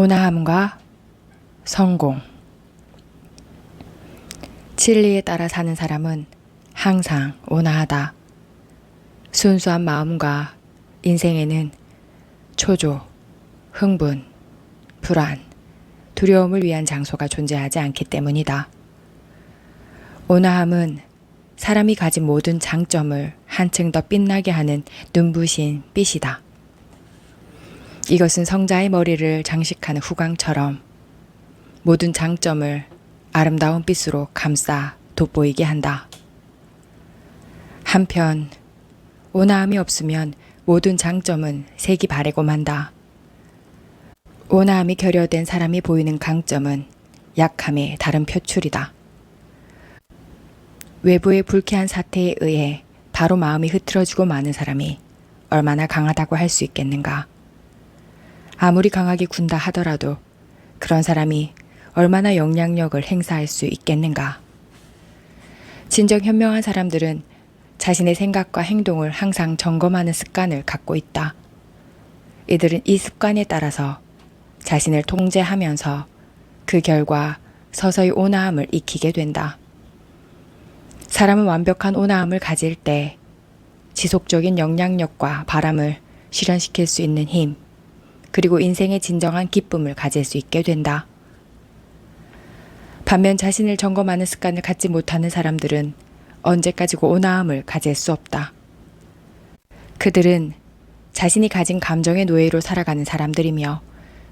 온화함과 성공. 진리에 따라 사는 사람은 항상 온화하다. 순수한 마음과 인생에는 초조, 흥분, 불안, 두려움을 위한 장소가 존재하지 않기 때문이다. 온화함은 사람이 가진 모든 장점을 한층 더 빛나게 하는 눈부신 빛이다. 이것은 성자의 머리를 장식하는 후광처럼 모든 장점을 아름다운 빛으로 감싸 돋보이게 한다. 한편 온화함이 없으면 모든 장점은 색이 바래고 만다. 온화함이 결여된 사람이 보이는 강점은 약함의 다른 표출이다. 외부의 불쾌한 사태에 의해 바로 마음이 흐트러지고 마는 사람이 얼마나 강하다고 할 수 있겠는가. 아무리 강하게 군다 하더라도 그런 사람이 얼마나 영향력을 행사할 수 있겠는가. 진정 현명한 사람들은 자신의 생각과 행동을 항상 점검하는 습관을 갖고 있다. 이들은 이 습관에 따라서 자신을 통제하면서 그 결과 서서히 온화함을 익히게 된다. 사람은 완벽한 온화함을 가질 때 지속적인 영향력과 바람을 실현시킬 수 있는 힘, 그리고 인생의 진정한 기쁨을 가질 수 있게 된다. 반면 자신을 점검하는 습관을 갖지 못하는 사람들은 언제까지고 온화함을 가질 수 없다. 그들은 자신이 가진 감정의 노예로 살아가는 사람들이며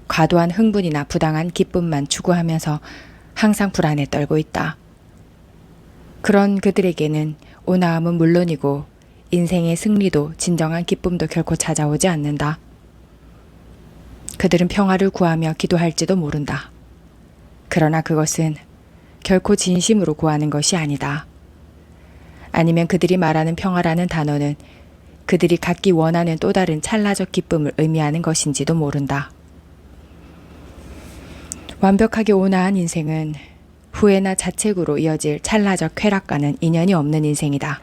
과도한 흥분이나 부당한 기쁨만 추구하면서 항상 불안에 떨고 있다. 그런 그들에게는 온화함은 물론이고 인생의 승리도 진정한 기쁨도 결코 찾아오지 않는다. 그들은 평화를 구하며 기도할지도 모른다. 그러나 그것은 결코 진심으로 구하는 것이 아니다. 아니면 그들이 말하는 평화라는 단어는 그들이 갖기 원하는 또 다른 찰나적 기쁨을 의미하는 것인지도 모른다. 완벽하게 온화한 인생은 후회나 자책으로 이어질 찰나적 쾌락과는 인연이 없는 인생이다.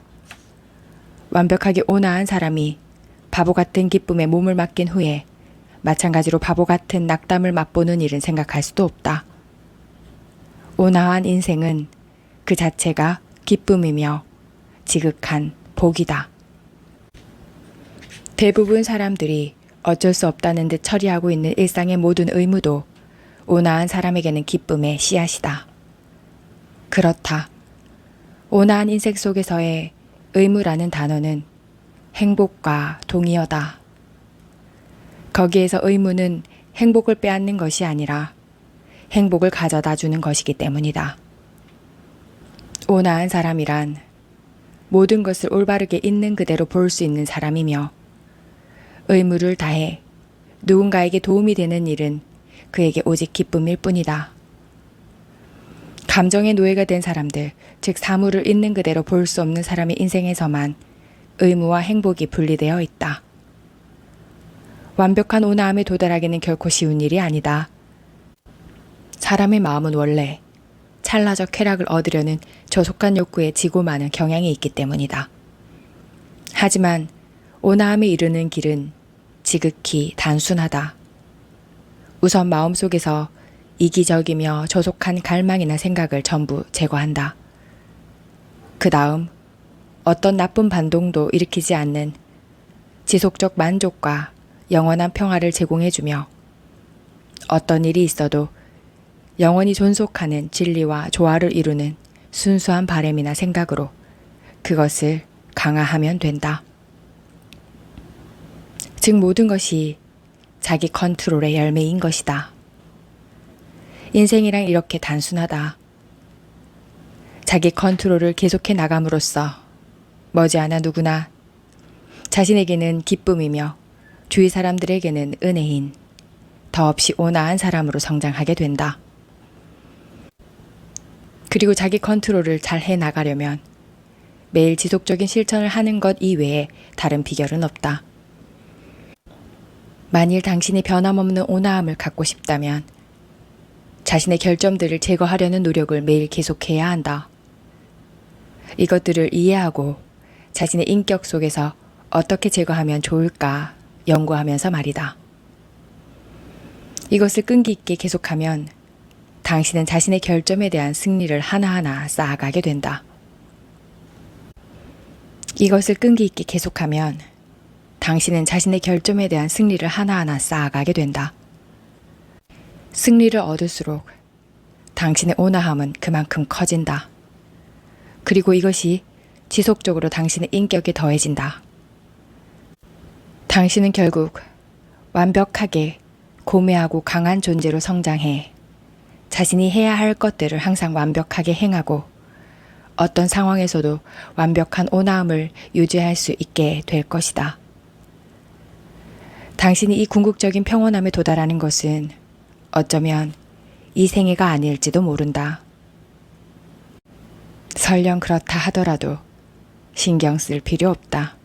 완벽하게 온화한 사람이 바보 같은 기쁨에 몸을 맡긴 후에 마찬가지로 바보 같은 낙담을 맛보는 일은 생각할 수도 없다. 온화한 인생은 그 자체가 기쁨이며 지극한 복이다. 대부분 사람들이 어쩔 수 없다는 듯 처리하고 있는 일상의 모든 의무도 온화한 사람에게는 기쁨의 씨앗이다. 그렇다. 온화한 인생 속에서의 의무라는 단어는 행복과 동의어다. 거기에서 의무는 행복을 빼앗는 것이 아니라 행복을 가져다 주는 것이기 때문이다. 온화한 사람이란 모든 것을 올바르게 있는 그대로 볼 수 있는 사람이며 의무를 다해 누군가에게 도움이 되는 일은 그에게 오직 기쁨일 뿐이다. 감정의 노예가 된 사람들, 즉 사물을 있는 그대로 볼 수 없는 사람의 인생에서만 의무와 행복이 분리되어 있다. 완벽한 온화함에 도달하기는 결코 쉬운 일이 아니다. 사람의 마음은 원래 찰나적 쾌락을 얻으려는 저속한 욕구에 지고 마는 경향이 있기 때문이다. 하지만 온화함에 이르는 길은 지극히 단순하다. 우선 마음속에서 이기적이며 저속한 갈망이나 생각을 전부 제거한다. 그 다음 어떤 나쁜 반동도 일으키지 않는 지속적 만족과 영원한 평화를 제공해주며 어떤 일이 있어도 영원히 존속하는 진리와 조화를 이루는 순수한 바램이나 생각으로 그것을 강화하면 된다. 즉 모든 것이 자기 컨트롤의 열매인 것이다. 인생이란 이렇게 단순하다. 자기 컨트롤을 계속해 나감으로써 머지않아 누구나 자신에게는 기쁨이며 주위 사람들에게는 은혜인 더없이 온화한 사람으로 성장하게 된다. 그리고 자기 컨트롤을 잘 해 나가려면 매일 지속적인 실천을 하는 것 이외에 다른 비결은 없다. 만일 당신이 변함없는 온화함을 갖고 싶다면 자신의 결점들을 제거하려는 노력을 매일 계속해야 한다. 이것들을 이해하고 자신의 인격 속에서 어떻게 제거하면 좋을까 연구하면서 말이다. 이것을 끈기 있게 계속하면 당신은 자신의 결점에 대한 승리를 하나하나 쌓아가게 된다. 이것을 끈기 있게 계속하면 당신은 자신의 결점에 대한 승리를 하나하나 쌓아가게 된다. 승리를 얻을수록 당신의 온화함은 그만큼 커진다. 그리고 이것이 지속적으로 당신의 인격에 더해진다. 당신은 결국 완벽하게 고매하고 강한 존재로 성장해 자신이 해야 할 것들을 항상 완벽하게 행하고 어떤 상황에서도 완벽한 온화함을 유지할 수 있게 될 것이다. 당신이 이 궁극적인 평온함에 도달하는 것은 어쩌면 이 생애가 아닐지도 모른다. 설령 그렇다 하더라도 신경 쓸 필요 없다.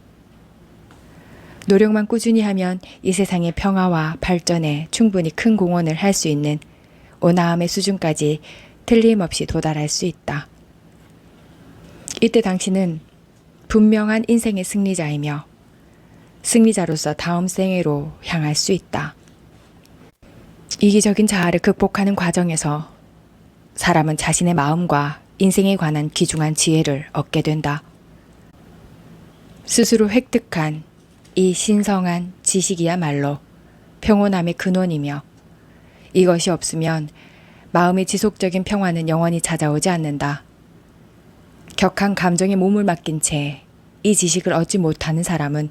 노력만 꾸준히 하면 이 세상의 평화와 발전에 충분히 큰 공헌을 할 수 있는 온화함의 수준까지 틀림없이 도달할 수 있다. 이때 당신은 분명한 인생의 승리자이며 승리자로서 다음 생애로 향할 수 있다. 이기적인 자아를 극복하는 과정에서 사람은 자신의 마음과 인생에 관한 귀중한 지혜를 얻게 된다. 스스로 획득한 이 신성한 지식이야말로 평온함의 근원이며 이것이 없으면 마음의 지속적인 평화는 영원히 찾아오지 않는다. 격한 감정에 몸을 맡긴 채 이 지식을 얻지 못하는 사람은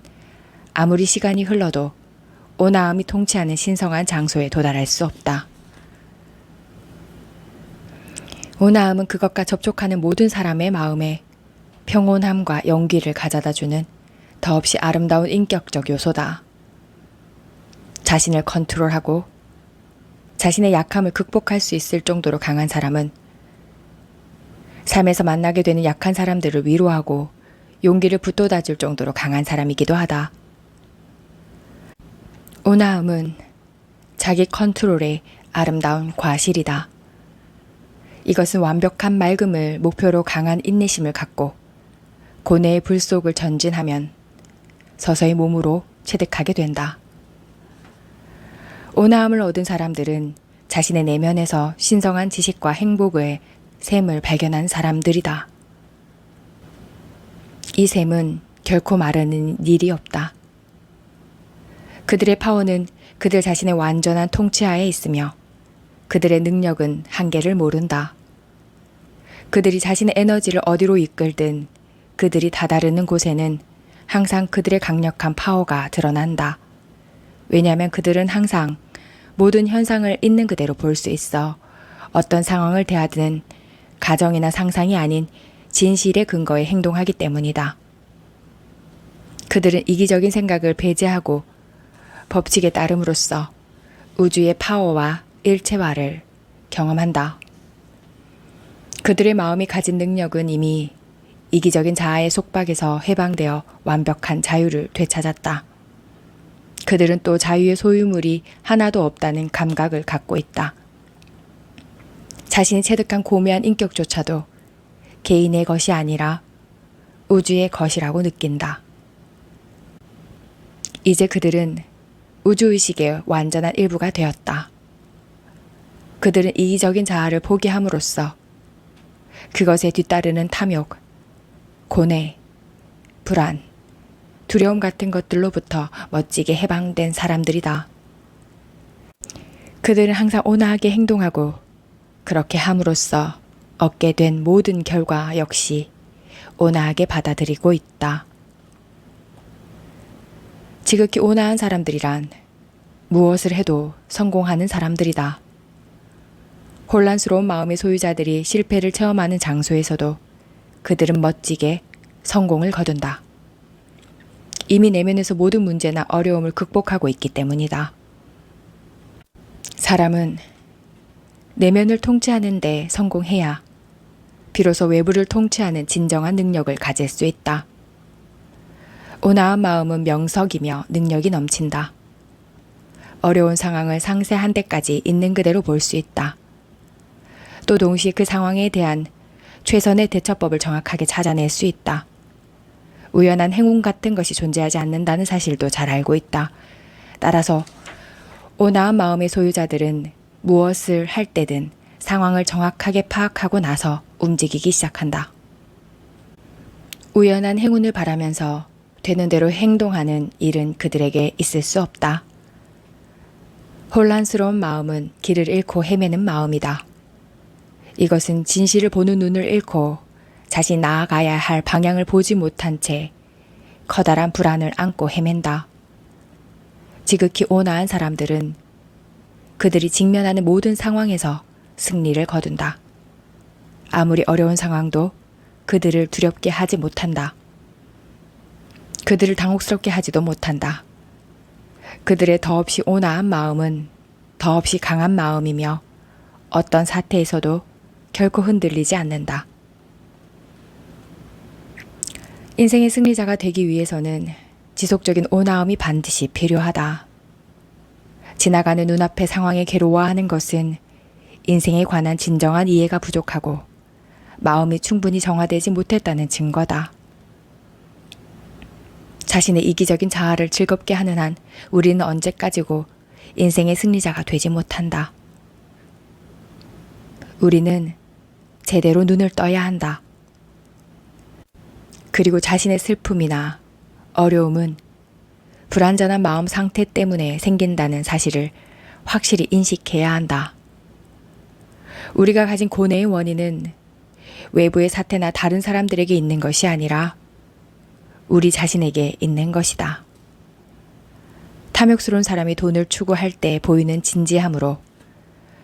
아무리 시간이 흘러도 온화함이 통치하는 신성한 장소에 도달할 수 없다. 온화함은 그것과 접촉하는 모든 사람의 마음에 평온함과 용기를 가져다 주는 더없이 아름다운 인격적 요소다. 자신을 컨트롤하고 자신의 약함을 극복할 수 있을 정도로 강한 사람은 삶에서 만나게 되는 약한 사람들을 위로하고 용기를 붙돋아 줄 정도로 강한 사람이기도 하다. 온화함은 자기 컨트롤의 아름다운 과실이다. 이것은 완벽한 맑음을 목표로 강한 인내심을 갖고 고뇌의 불 속을 전진하면 서서히 몸으로 체득하게 된다. 온화함을 얻은 사람들은 자신의 내면에서 신성한 지식과 행복의 샘을 발견한 사람들이다. 이 샘은 결코 마르는 일이 없다. 그들의 파워는 그들 자신의 완전한 통치하에 있으며 그들의 능력은 한계를 모른다. 그들이 자신의 에너지를 어디로 이끌든 그들이 다다르는 곳에는 항상 그들의 강력한 파워가 드러난다. 왜냐하면 그들은 항상 모든 현상을 있는 그대로 볼 수 있어 어떤 상황을 대하든 가정이나 상상이 아닌 진실의 근거에 행동하기 때문이다. 그들은 이기적인 생각을 배제하고 법칙에 따름으로써 우주의 파워와 일체화를 경험한다. 그들의 마음이 가진 능력은 이미 이기적인 자아의 속박에서 해방되어 완벽한 자유를 되찾았다. 그들은 또 자유의 소유물이 하나도 없다는 감각을 갖고 있다. 자신이 체득한 고매한 인격조차도 개인의 것이 아니라 우주의 것이라고 느낀다. 이제 그들은 우주의식의 완전한 일부가 되었다. 그들은 이기적인 자아를 포기함으로써 그것에 뒤따르는 탐욕, 고뇌, 불안, 두려움 같은 것들로부터 멋지게 해방된 사람들이다. 그들은 항상 온화하게 행동하고 그렇게 함으로써 얻게 된 모든 결과 역시 온화하게 받아들이고 있다. 지극히 온화한 사람들이란 무엇을 해도 성공하는 사람들이다. 혼란스러운 마음의 소유자들이 실패를 체험하는 장소에서도 그들은 멋지게 성공을 거둔다. 이미 내면에서 모든 문제나 어려움을 극복하고 있기 때문이다. 사람은 내면을 통치하는데 성공해야 비로소 외부를 통치하는 진정한 능력을 가질 수 있다. 온화한 마음은 명석이며 능력이 넘친다. 어려운 상황을 상세한 데까지 있는 그대로 볼 수 있다. 또 동시에 그 상황에 대한 최선의 대처법을 정확하게 찾아낼 수 있다. 우연한 행운 같은 것이 존재하지 않는다는 사실도 잘 알고 있다. 따라서 온화한 마음의 소유자들은 무엇을 할 때든 상황을 정확하게 파악하고 나서 움직이기 시작한다. 우연한 행운을 바라면서 되는 대로 행동하는 일은 그들에게 있을 수 없다. 혼란스러운 마음은 길을 잃고 헤매는 마음이다. 이것은 진실을 보는 눈을 잃고 자신 나아가야 할 방향을 보지 못한 채 커다란 불안을 안고 헤맨다. 지극히 온화한 사람들은 그들이 직면하는 모든 상황에서 승리를 거둔다. 아무리 어려운 상황도 그들을 두렵게 하지 못한다. 그들을 당혹스럽게 하지도 못한다. 그들의 더없이 온화한 마음은 더없이 강한 마음이며 어떤 사태에서도 결코 흔들리지 않는다. 인생의 승리자가 되기 위해서는 지속적인 온화함이 반드시 필요하다. 지나가는 눈앞의 상황에 괴로워하는 것은 인생에 관한 진정한 이해가 부족하고 마음이 충분히 정화되지 못했다는 증거다. 자신의 이기적인 자아를 즐겁게 하는 한 우리는 언제까지고 인생의 승리자가 되지 못한다. 우리는 제대로 눈을 떠야 한다. 그리고 자신의 슬픔이나 어려움은 불완전한 마음 상태 때문에 생긴다는 사실을 확실히 인식해야 한다. 우리가 가진 고뇌의 원인은 외부의 사태나 다른 사람들에게 있는 것이 아니라 우리 자신에게 있는 것이다. 탐욕스러운 사람이 돈을 추구할 때 보이는 진지함으로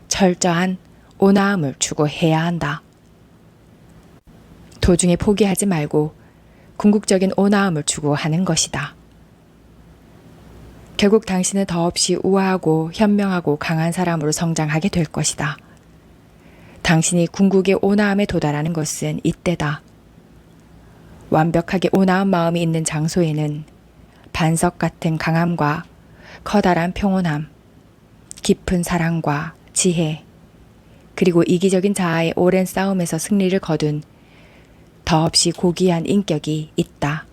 철저한 온화함을 추구해야 한다. 도중에 포기하지 말고 궁극적인 온화함을 추구하는 것이다. 결국 당신은 더없이 우아하고 현명하고 강한 사람으로 성장하게 될 것이다. 당신이 궁극의 온화함에 도달하는 것은 이때다. 완벽하게 온화한 마음이 있는 장소에는 반석 같은 강함과 커다란 평온함, 깊은 사랑과 지혜, 그리고 이기적인 자아의 오랜 싸움에서 승리를 거둔 더없이 고귀한 인격이 있다.